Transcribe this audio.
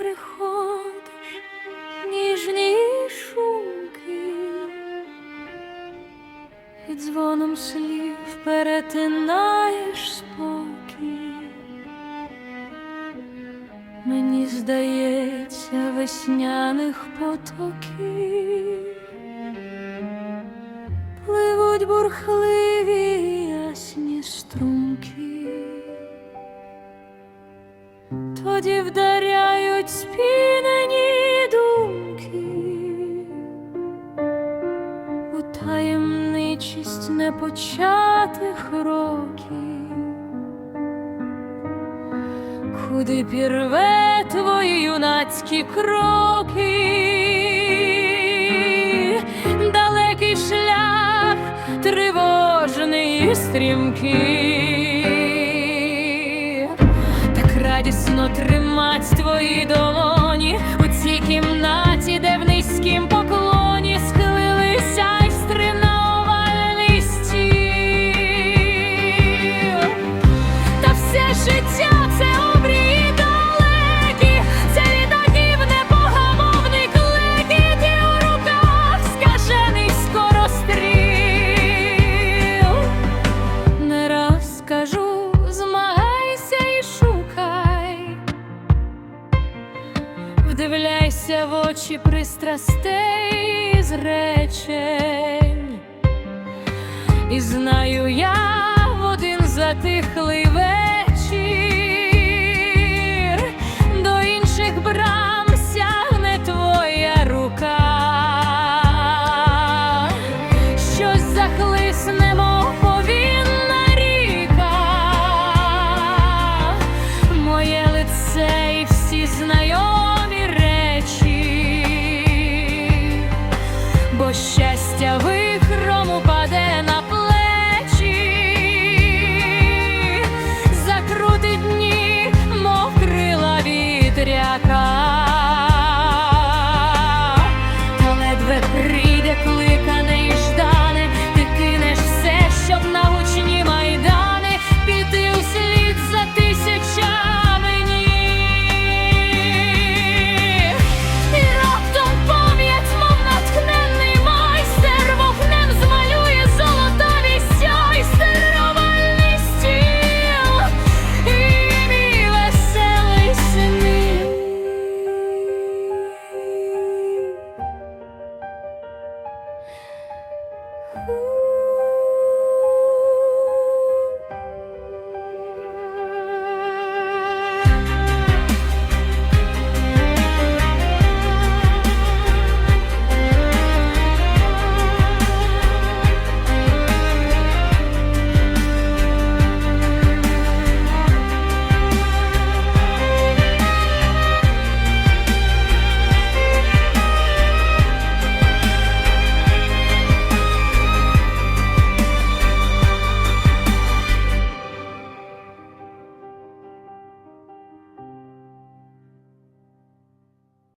приходиш, ніжні шумки, і дзвоном слів перетинаєш спокій. Мені здається, весняних потоків пливуть бурхливі тоді вдаряють спінені думки. У таємничість непочатих років, куди пірве твої юнацькі кроки, далекий шлях, тривожний і стрімкий, тримать твої долоні у цій кімнаті, де в низькім поклоні схилилися істри на овальний стіл. Та все життя Вдивляйся в очі пристрастей і зречень, і знаю я в один затихлий вечір, до інших брам сягне твоя рука, щось захлиснемо. бо щастя ви. Ooh.